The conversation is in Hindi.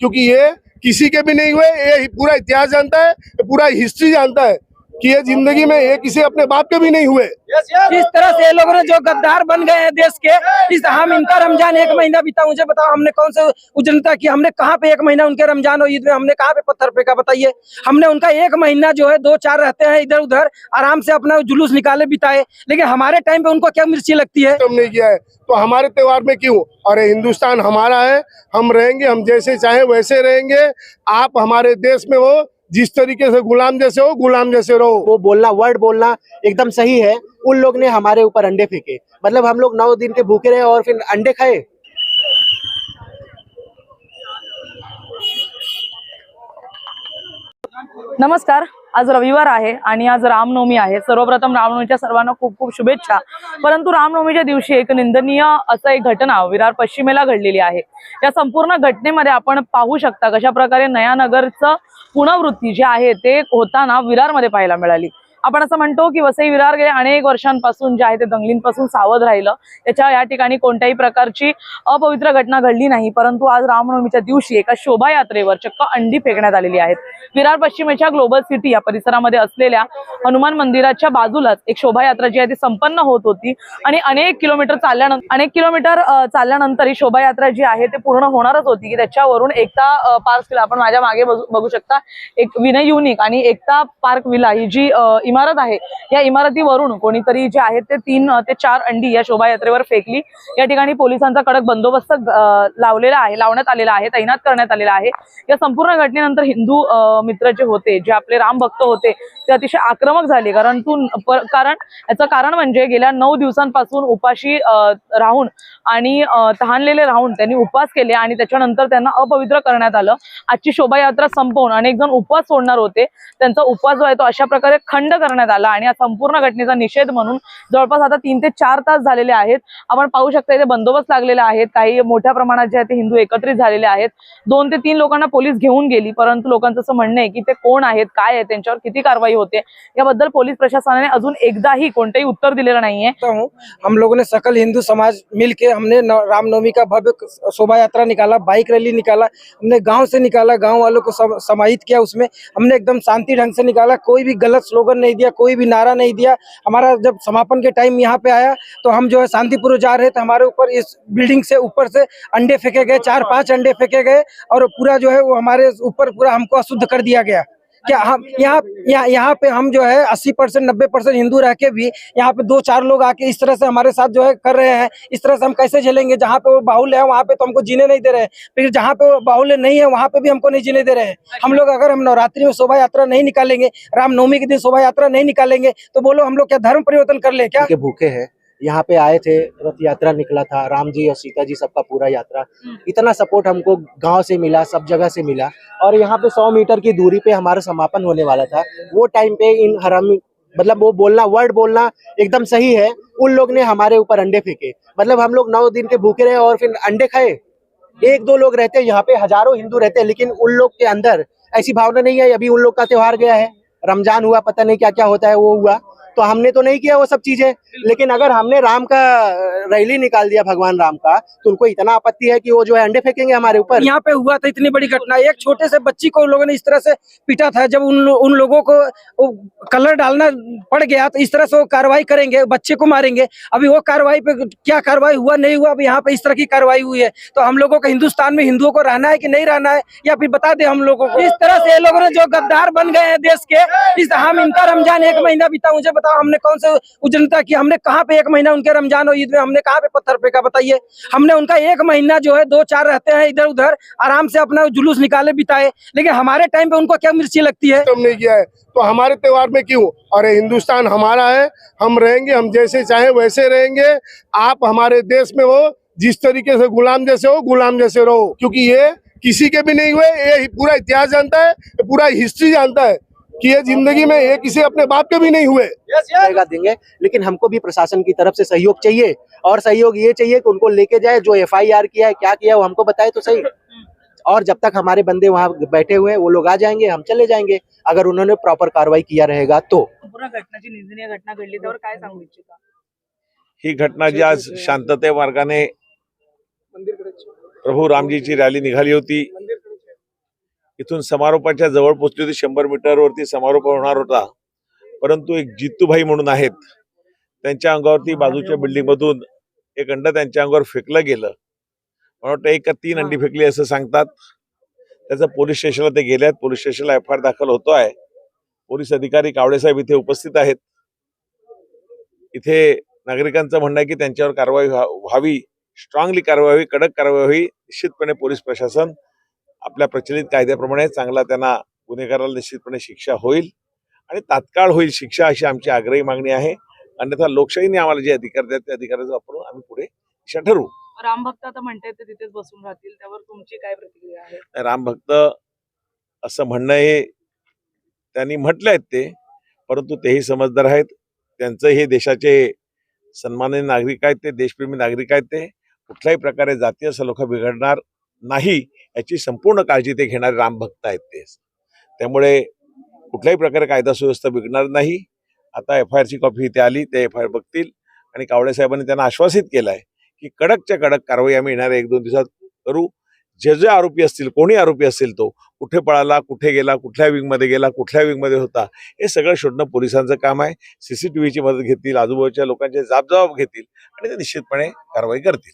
क्योंकि ये किसी के भी नहीं हुए, ये पूरा इतिहास जानता है, पूरा हिस्ट्री जानता है। कि ये ज़िंदगी में ये किसी अपने बाप के भी नहीं हुए। जिस तरह से ये लोगों ने जो गद्दार बन गए हैं देश के इस हम इनका रमज़ान एक महीना बीता मुझे बताओ हमने कौन से उजनता की हमने कहाँ पे एक महीना उनके रमज़ान और ईद में हमने कहाँ पे पत्थर फेंका बताइए। हमने उनका एक महीना जो है दो चार रहते हैं इधर उधर आराम से अपना जुलूस निकाले बिताए। लेकिन हमारे टाइम पे उनको क्या मिर्ची लगती है? नहीं किया है। तो हमारे त्योहार में क्यों? अरे हिंदुस्तान हमारा है हम रहेंगे हम जैसे चाहे वैसे रहेंगे। आप हमारे देश में हो जिस तरीके से गुलाम जैसे हो गुलाम जैसे रहो। वो बोलना वर्ड बोलना एकदम सही है। उन लोग ने हमारे ऊपर अंडे फेंके। मतलब हम लोग नौ दिन के भूखे रहे और फिर अंडे खाए। नमस्कार। आज रविवार आहे आणि आज रामनवमी आहे. सर्वप्रथम रामनवमीच्या सर्वांना खूप खूप शुभेच्छा. परंतु रामनवमीच्या दिवशी एक निंदनीय असं एक घटना विरार पश्चिमेला घडलेली आहे. या संपूर्ण घटनेमध्ये आपण पाहू शकता कशा प्रकारे नयानगरचं पुनर्वृत्ती जे आहे ते होताना विरारमध्ये पाहायला मिळाली. आपण असं म्हणतो की वसई विरार गेल्या अनेक वर्षांपासून जे आहे ते दंगलींपासून सावध राहिलं. त्याच्या या ठिकाणी कोणत्याही प्रकारची अपवित्र घटना घडली नाही. परंतु आज रामनवमीच्या दिवशी एका शोभायात्रेवर चक्क अंडी फेकण्यात आलेली आहेत. विरार पश्चिमेच्या ग्लोबल सिटी या परिसरामध्ये असलेल्या हनुमान मंदिराच्या बाजूलाच एक शोभायात्रा जी आहे ती संपन्न होत होती. आणि अनेक किलोमीटर चालल्यानंतर अनेक किलोमीटर चालल्यानंतर ही शोभायात्रा जी आहे ते पूर्ण होणारच होती. की त्याच्यावरून एकता पार्क विला आपण माझ्या मागे बघू बघू शकता. एक विनय युनिक आणि एकता पार्क विला ही जी इमारत आहे. या इमारतीवरून कोणीतरी जे आहेत ते तीन ते चार अंडी या शोभायात्रेवर फेकली. या ठिकाणी पोलिसांचा कडक बंदोबस्त लावलेला आहे लावण्यात आलेला आहे तैनात करण्यात आलेला आहे. या संपूर्ण घटनेनंतर हिंदू मित्र जे होते जे आपले राम भक्त होते ते अतिशय आक्रमक झाले. कारण तू कारण याचं कारण म्हणजे गेल्या नऊ दिवसांपासून उपाशी राहून आणि तहानलेले राहून त्यांनी उपवास केले आणि त्याच्यानंतर त्यांना अपवित्र करण्यात आलं. आजची शोभायात्रा संपवून अनेक जण उपवास सोडणार होते. त्यांचा उपवास जो आहे तो अशा प्रकारे खंड करण्यात आला आणि या संपूर्ण घटनेचा निषेध म्हणून जवळपास आता तीन ते चार तास झालेले आहेत. आपण पाहू शकता इथे बंदोबस्त लागलेला आहेत काही मोठ्या प्रमाणात जे आहे ते हिंदू एकत्रित झालेले आहेत. दोन ते तीन लोकांना पोलीस घेऊन गेली परंतु लोकांचं असं म्हणणं आहे की ते कोण आहेत काय आहे त्यांच्यावर किती कारवाई होते याबद्दल पोलीस प्रशासनाने अजून एकदाही कोणतेही उत्तर दिलेलं नाहीये. हम लोगों ने सकल हिंदू समाज मिल के हमने रामनवमी का भव्य शोभा यात्रा निकाला बाइक रैली निकाला हमने गांव से निकाला गांव वालों को सम- समाहित किया उसमें हमने एकदम शांति ढंग से निकाला कोई भी गलत स्लोगन नहीं दिया, कोई भी नारा नहीं दिया। हमारा जब समापन के टाइम यहाँ पे आया तो हम जो है शांतिपूर्व जा रहे थे, हमारे ऊपर इस बिल्डिंग से ऊपर से अंडे फेंके गए, चार पाँच अंडे फेंके गए, और पूरा जो है वो हमारे ऊपर पूरा हमको अशुद्ध कर दिया गया। क्या हम यहाँ यहाँ यहाँ पे हम जो है अस्सी परसेंट नब्बे परसेंट हिंदू रह के भी यहाँ पे दो चार लोग आके इस तरह से हमारे साथ जो है कर रहे हैं। इस तरह से हम कैसे झेलेंगे? जहाँ पे वो बाहुल्य है वहाँ पे तो हमको जीने नहीं दे रहे हैं। फिर जहाँ पे वो बाहुल्य नहीं है वहाँ पे भी हमको नहीं जीने दे रहे हैं। हम लोग अगर हम नवरात्रि में शोभा यात्रा नहीं निकालेंगे रामनवमी के दिन शोभा यात्रा नहीं निकालेंगे तो बोलो हम लोग क्या धर्म परिवर्तन कर ले क्या? भूखे हैं। यहाँ पे आए थे रथ यात्रा निकला था राम जी और सीता जी सबका पूरा यात्रा। इतना सपोर्ट हमको गाँव से मिला सब जगह से मिला। और यहाँ पे सौ मीटर की दूरी पे हमारा समापन होने वाला था। वो टाइम पे इन हरामी मतलब वो बोलना वर्ड बोलना एकदम सही है। उन लोग ने हमारे ऊपर अंडे फेंके। मतलब हम लोग नौ दिन के भूखे रहे और फिर अंडे खाए। एक दो लोग रहते हैं यहाँ पे हज़ारों हिंदू रहते हैं लेकिन उन लोग के अंदर ऐसी भावना नहीं है अभी उन लोग का त्योहार गया है। रमज़ान हुआ पता नहीं क्या क्या होता है वो हुआ। तो हमने तो नहीं किया वो सब चीज़ें। लेकिन अगर हमने राम का रैली निकाल दिया भगवान राम का तो उनको इतना आपत्ति है कि वो जो है अंडे फेंकेंगे हमारे ऊपर। यहाँ पे हुआ था इतनी बड़ी घटना। एक छोटे से बच्ची को लोगों ने इस तरह से पीटा था। जब उन लो, उन लोगों को कलर डालना पड़ गया तो इस तरह से वो कार्रवाई करेंगे बच्चे को मारेंगे। अभी वो कार्रवाई पे क्या कार्रवाई हुआ नहीं हुआ अभी यहाँ पे इस तरह की कार्रवाई हुई है। तो हम लोगों को हिंदुस्तान में हिंदुओं को रहना है कि नहीं रहना है या फिर बता दे हम लोगों को? इस तरह से ये लोगों ने जो गद्दार बन गए हैं देश के इस हम इनका रमज़ान एक महीना बीता मुझे बताओ हमने कौन से उजनता की, हमने कहाँ पे एक महीना उनके रमज़ान और ईद में, हमने कहाँ पे पत्थर फेंका, बताइए। हमने उनका एक महीना जो है, दो चार रहते हैं इधर उधर, आराम से अपना जुलूस निकाले, बिताए। लेकिन हमारे टाइम पे उनको क्या मिर्ची लगती है? हम नहीं किया है। तो हमारे त्योहार में क्यों? अरे, हिंदुस्तान हमारा है, हम रहेंगे, हम जैसे चाहे वैसे रहेंगे। आप हमारे देश में हो, जिस तरीके से गुलाम जैसे हो, गुलाम जैसे रहो। क्योंकि ये किसी के भी नहीं हुए, ये पूरा इतिहास जानता है, पूरा हिस्ट्री जानता है। कि ये ज़िंदगी में ये किसी अपने बाप के भी नहीं हुए। जाएगा देंगे लेकिन हमको भी प्रशासन की तरफ़ से सहयोग चाहिए और सहयोग ये चाहिए कि उनको लेके जाए जो एफआईआर किया है क्या किया है वो हमको बताए तो सही। और जब तक हमारे बंदे वहाँ बैठे हुए हैं वो लोग आ जाएँगे हम चले जाएँगे। अगर उन्होंने प्रॉपर कार्रवाई किया रहेगा तो। घटना घडली त्यावर काय सांगू इच्छिता? ही घटना जी आज शांतते मार्गाने प्रभू रामजीची रॅली निघाली होती। इथून समारोपाच्या जवळ पोहोचली होती शंभर मीटरवरती समारोप होणार होता. परंतु एक जितूभाई म्हणून आहेत त्यांच्या अंगावरती बाजूच्या बिल्डिंग मधून एक अंड त्यांच्या अंगावर फेकलं गेलं. मला वाटतं एक का तीन अंडी फेकली असं सांगतात. त्याचं पोलीस स्टेशनला ते गेले आहेत. पोलीस स्टेशनला एफ आय दाखल होतो आहे. पोलीस अधिकारी कावळे साहेब इथे उपस्थित आहेत. इथे नागरिकांचं म्हणणं आहे की त्यांच्यावर कारवाई व्हा- व्हावी. स्ट्रॉंगली कारवाई व्हावी कडक कारवाई व्हावी. निश्चितपणे पोलीस प्रशासन आपल्या प्रचलित कायद्याप्रमाणे चांगला त्यांना गुन्हेगाराला निश्चितपणे शिक्षा होईल आणि तात्काळ होईल शिक्षा अशी आमची आग्रही मागणी आहे. अन्यथा लोकशाहीने आम्हाला जे अधिकार द्यात ते अधिकाराचा वापरून आम्ही पुढे दिशा ठरवू. राम भक्त आता म्हणतायत ते तिथेच बसून राहतील. त्यावर तुमची काय प्रतिक्रिया आहे? राम भक्त असं म्हणणं हे त्यांनी म्हटलं आहेत ते परंतु तेही समजदार आहेत. त्यांचं हे देशाचे सन्माननीय नागरिक आहेत ते देशप्रेमी नागरिक आहेत ते. कुठल्याही प्रकारे जातीय सलोखा बिघडणार नाही याची संपूर्ण काळजी ते घेणारे राम भक्त आहेत ते. त्यामुळे कुठल्याही प्रकारे कायदा सुव्यवस्था बिघडणार नाही. आता एफ आय आरची कॉपी इथे आली ते एफ आय आर बघतील. आणि कावळे साहेबांनी त्यांना आश्वासित केलं आहे की कडकच्या कडक कारवाई आम्ही येणाऱ्या एक दोन दिवसात करू. जे जे आरोपी असतील कोणी आरोपी असतील तो कुठे पळाला कुठे गेला कुठल्या विंगमध्ये गेला कुठल्या विंगमध्ये होता हे सगळं शोधणं पोलिसांचं काम आहे. सी सी टी व्हीची मदत घेतील आजूबाजूच्या लोकांचे जाबजबाब घेतील आणि ते निश्चितपणे कारवाई करतील.